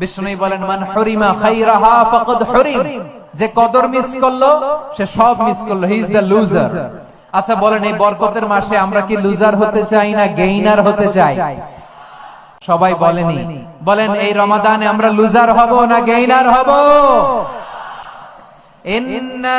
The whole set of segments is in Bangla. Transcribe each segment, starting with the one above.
বিষ্ণুই বলেন, মান হরিমা খাইরাহা ফাকাদ হরিম। যে কদর মিস করল, সে সব মিস করল। হি ইজ দ্য লুজার আচ্ছা বলেন, এই বরকতের মাসে আমরা কি লুজার হতে চাই না গেইনার হতে চাই? সবাই বলেনি। বলেন, এই রমাদানে আমরা লুজার হব না গেইনার হব? ইন্না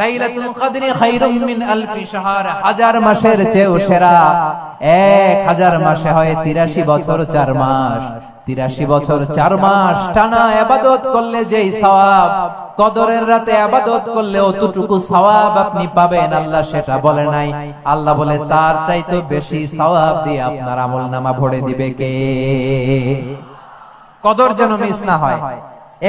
লাইলাতুল কদরি মিন আলফি শাহর হাজার মাসের চেয়েও সেরা। এক হাজার মাসে হয় তিরাশি বছর চার মাস। তিরাশি বছর মাস টানা করলে যেই সওয়াব, কদরের রাতে করলে অতটুকু সওয়াব আপনি পাবেন, আল্লাহ সেটা বলে নাই। আল্লাহ বলে, তার চাইতে বেশি সওয়াব দিয়ে আপনার আমল নামা ভরে দিবে কে? কদর যেন মিস না হয়।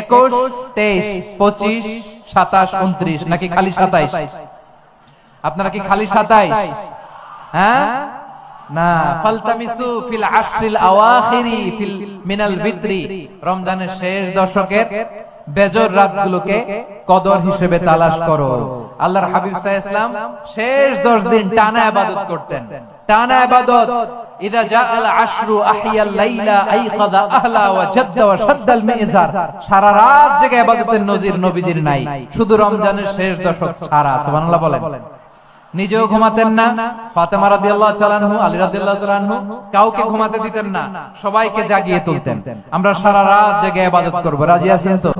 একুশ, তেইশ, পঁচিশ সাতাশ উনত্রিশ নাকি খালি সাতাইশ? আপনারা কি খালি সাতাইশ? হ্যাঁ? না ফালতামিসু ফিল আশরিল আওয়াখিরি ফিল মিনাল বিত্রি রমজানের শেষ দশকের বেজর রাতগুলোকে কদর হিসেবে তালাশ করো। আল্লাহর হাবিব সাহেব শেষ 10 দিন টানা আবাদত করতেন। টানা আবাদত সারা রাত জেগে নজির নবীজির নাই। শুধু রমজানের শেষ দশক ছাড়া বলেন। নিজেও ঘুমাতেন না। ফাতেমা রাদিয়াল্লাহু তাআলাহু আলী রাদিয়াল্লাহু তাআলাহু কাউকে ঘুমাতে দিতেন না, সবাইকে জাগিয়ে তুলতেন। আমরা সারা রাত জেগে ইবাদত করব। রাজি আছেন তো?